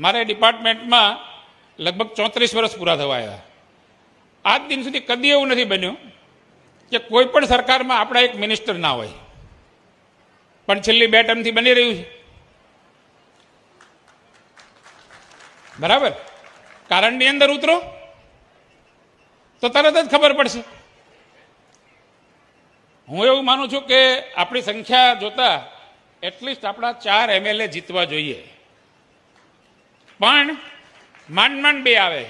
મારે ડિપાર્ટમેન્ટમાં લગભગ ચોત્રીસ વર્ષ પૂરા થવા આવ્યા. આજ દિન સુધી કદી એવું નથી બન્યું કે કોઈ પણ સરકારમાં આપણા એક મિનિસ્ટર ના હોય. પણ છેલ્લી બે ટર્મથી બની રહ્યું છે. બરાબર? કારણની અંદર ઉતરો, તો તરત જ ખબર પડશે. હું એવું માનું છું કે આપણી સંખ્યા જોતા એટલીસ્ટ આપણા ચાર એમએલએ જીતવા જોઈએ. પણ માંડ માંડ બે આવે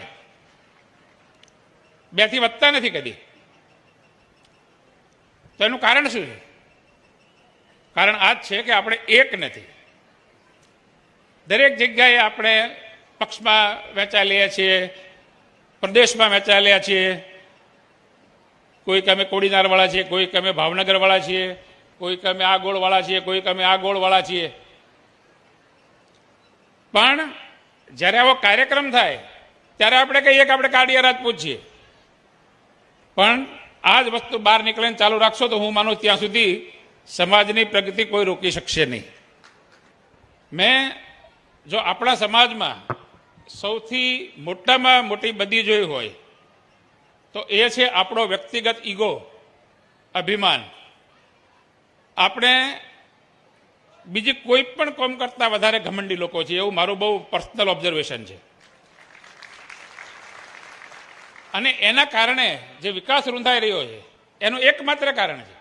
બેથી વધતા નથી કદી. તો એનું કારણ શું છે? કારણ આ જ છે કે આપણે એક નથી. દરેક જગ્યાએ આપણે પક્ષમાં વહેંચાયેલા છીએ, પ્રદેશમાં વહેંચાયેલા છીએ. કોઈક અમે કોડીનારવાળા છીએ, કોઈક અમે ભાવનગરવાળા છીએ, કોઈક અમે આ ગોળવાળા છીએ, કોઈક અમે આ ગોળવાળા છીએ. પણ જ્યારે આવો કાર્યક્રમ થાય, ત્યારે આપણે કહીએ કે આપણે કાળિયારાજ પૂછીએ. પણ આ જ વસ્તુ બહાર નીકળીને ચાલુ રાખશો તો હું માનું ત્યાં સુધી સમાજની પ્રગતિ કોઈ રોકી શકશે નહીં. મેં જો આપણા સમાજમાં સૌથી મોટામાં મોટી બદી જોઈ હોય, તો એ છે આપણો વ્યક્તિગત ઈગો, અભિમાન. આપણે બીજી કોઈ પણ કોમ કરતા વધારે ઘમંડી લોકો છે, એવું મારું બહુ પર્સનલ ઓબ્ઝર્વેશન છે. અને એના કારણે જે વિકાસ રૂંધાઈ રહ્યો છે, એનું એકમાત્ર કારણ છે.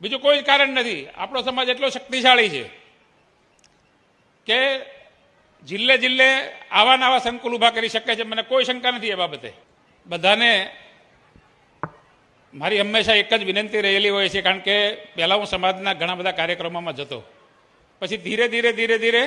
બીજું કોઈ કારણ નથી. આપણો સમાજ એટલો શક્તિશાળી છે કે જિલ્લે જિલ્લે આવા નવા સંકુલ ઊભા કરી શકે છે. મને કોઈ શંકા નથી એ બાબતે. બધાને મારી હંમેશા એક જ વિનંતી રહેલી હોય છે, કારણ કે પહેલાં હું સમાજના ઘણા બધા કાર્યક્રમોમાં જતો. પછી ધીરે ધીરે ધીરે ધીરે